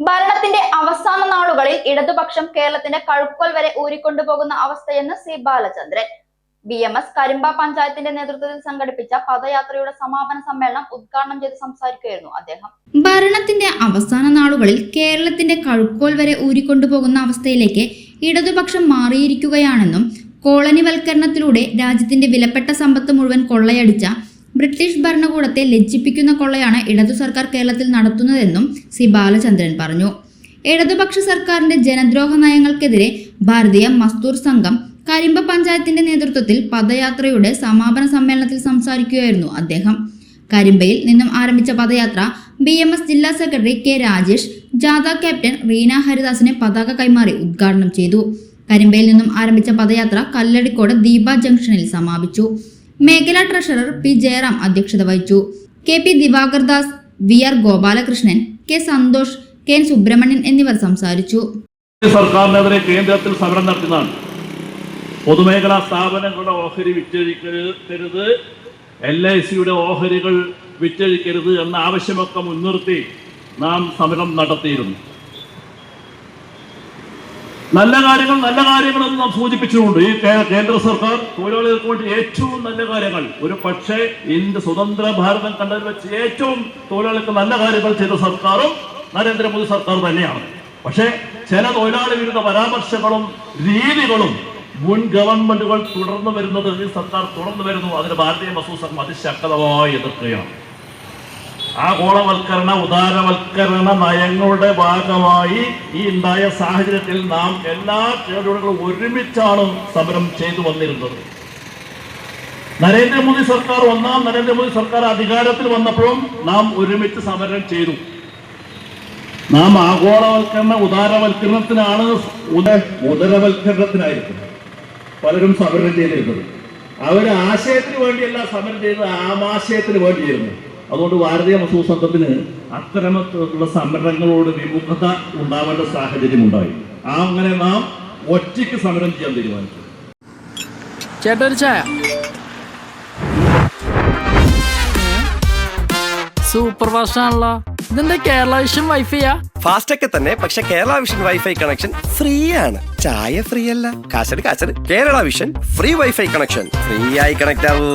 ഭരണത്തിന്റെ അവസാന നാളുകളിൽ ഇടതുപക്ഷം കേരളത്തിന്റെ കഴുക്കോൽ വരെ ഊരിക്കൊണ്ടുപോകുന്ന അവസ്ഥയെന്ന് C Balachandran. B M S Karimba പഞ്ചായത്തിന്റെ നേതൃത്വത്തിൽ സംഘടിപ്പിച്ച പദയാത്രയുടെ സമാപന സമ്മേളനം ഉദ്ഘാടനം ചെയ്ത് സംസാരിക്കുകയായിരുന്നു അദ്ദേഹം. ഭരണത്തിന്റെ അവസാന നാളുകളിൽ കേരളത്തിന്റെ കഴുക്കോൽ വരെ ഊരിക്കൊണ്ടുപോകുന്ന അവസ്ഥയിലേക്ക് ഇടതുപക്ഷം മാറിയിരിക്കുകയാണെന്നും കോളനിവൽക്കരണത്തിലൂടെ രാജ്യത്തിന്റെ വിലപ്പെട്ട സമ്പത്ത് മുഴുവൻ കൊള്ളയടിച്ച ബ്രിട്ടീഷ് ഭരണകൂടത്തെ ലജ്ജിപ്പിക്കുന്ന കൊള്ളയാണ് ഇടതു സർക്കാർ കേരളത്തിൽ നടത്തുന്നതെന്നും സി ബാലചന്ദ്രൻ പറഞ്ഞു. ഇടതുപക്ഷ സർക്കാരിന്റെ ജനദ്രോഹ നയങ്ങൾക്കെതിരെ ഭാരതീയ മസ്തൂർ സംഘം കരിമ്പ പഞ്ചായത്തിന്റെ നേതൃത്വത്തിൽ പദയാത്രയുടെ സമാപന സമ്മേളനത്തിൽ സംസാരിക്കുകയായിരുന്നു അദ്ദേഹം. കരിമ്പയിൽ നിന്നും ആരംഭിച്ച പദയാത്ര ബി എം എസ് ജില്ലാ സെക്രട്ടറി കെ രാജേഷ് ജാഥ ക്യാപ്റ്റൻ റീന ഹരിദാസിനെ പതാക കൈമാറി ഉദ്ഘാടനം ചെയ്തു. കരിമ്പയിൽ നിന്നും ആരംഭിച്ച പദയാത്ര കല്ലടിക്കോട് ദീപ ജംഗ്ഷനിൽ സമാപിച്ചു. മേഖലാ ട്രഷറർ പി ജയറാം അധ്യക്ഷത വഹിച്ചു. K P Divakar Das V R Gopalakrishnan K Santhosh K N Subramanian എന്നിവർ സംസാരിച്ചു. സർക്കാരിനെതിരെ കേന്ദ്രത്തിൽ സമരം നടത്തുന്നതാണ്. പൊതുമേഖലാ സ്ഥാപനങ്ങളുടെ ഓഹരി വിറ്റഴിക്കരുത് എൽ ഐ സിയുടെ ഓഹരികൾ വിറ്റഴിക്കരുത് എന്ന ആവശ്യമൊക്കെ മുൻനിർത്തി നാം സമരം നടത്തിയിരുന്നു. നല്ല കാര്യങ്ങൾ നല്ല കാര്യങ്ങളെന്ന് നാം സൂചിപ്പിച്ചിട്ടുണ്ട്. ഈ കേന്ദ്ര സർക്കാർ തൊഴിലാളികൾക്ക് വേണ്ടി ഏറ്റവും നല്ല കാര്യങ്ങൾ. ഒരു പക്ഷേ ഇന്ത്യ സ്വതന്ത്ര ഭാരതം കണ്ടതിൽ വെച്ച് ഏറ്റവും തൊഴിലാളികൾക്ക് നല്ല കാര്യങ്ങൾ ചെയ്ത സർക്കാരും നരേന്ദ്രമോദി സർക്കാർ തന്നെയാണ്. പക്ഷേ ചില തൊഴിലാളി വിരുദ്ധ പരാമർശങ്ങളും രീതികളും മുൻ ഗവൺമെന്റുകൾ തുടർന്നു വരുന്നത് ഈ സർക്കാർ തുടർന്നു വരുന്നു. അതിന് ഭാരതീയ മസൂസം അതിശക്തമായി എതിർക്കുകയാണ്. ആഗോളവൽക്കരണ ഉദാരവൽക്കരണ നയങ്ങളുടെ ഭാഗമായി ഈ ഉണ്ടായ സാഹചര്യത്തിൽ നാം എല്ലാ ചേരുവകളും ഒരുമിച്ചാണ് സമരം ചെയ്തു വന്നിരുന്നത്. നരേന്ദ്രമോദി സർക്കാർ ഒന്നാം നരേന്ദ്രമോദി സർക്കാർ അധികാരത്തിൽ വന്നപ്പോഴും നാം ഒരുമിച്ച് സമരം ചെയ്തു. നാം ആഗോളവൽക്കരണ ഉദാരവൽക്കരണത്തിനാണ് ഉദ- ഉദരവൽക്കരണത്തിനായിരുന്നു പലരും സമരം ചെയ്തിരുന്നത്. അവർ ആശയത്തിന് വേണ്ടിയല്ല സമരം ചെയ്തത് ആമാശയത്തിന് വേണ്ടിയായിരുന്നു അതുകൊണ്ട് ഭാരതീയ മസൂർ സംഘത്തിന് അത്തരമുള്ള സമരങ്ങളോട് വിമുഖത ഉണ്ടാവേണ്ട സാഹചര്യം ഉണ്ടായി ആ അങ്ങനെ നാം ഒറ്റയ്ക്ക് സമരം ചെയ്യാൻ തീരുമാനിച്ചു. ചേട്ടാ ഒരു ചായ. സൂപ്പർ ഫാസ്റ്റ് ആണല്ലോ ഇതെന്താ കേരള വിഷൻ വൈഫൈയാ ഫാസ്റ്റ് ഒക്കെ തന്നെ പക്ഷെ Kerala Vision wifi connection free ആണ് ചായ ഫ്രീ അല്ല കാശട് കാശട്. Kerala Vision free wifi connection free ആയി കണക്ട് ആവൂ.